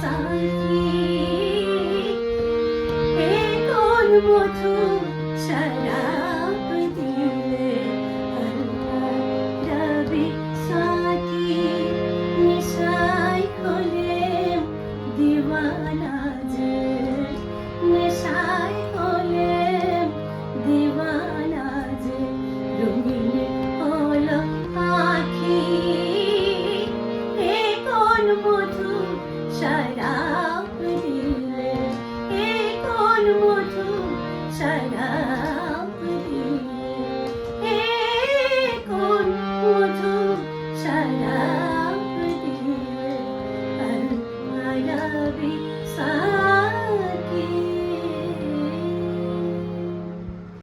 ใสเอกอนมุทุชนะ child.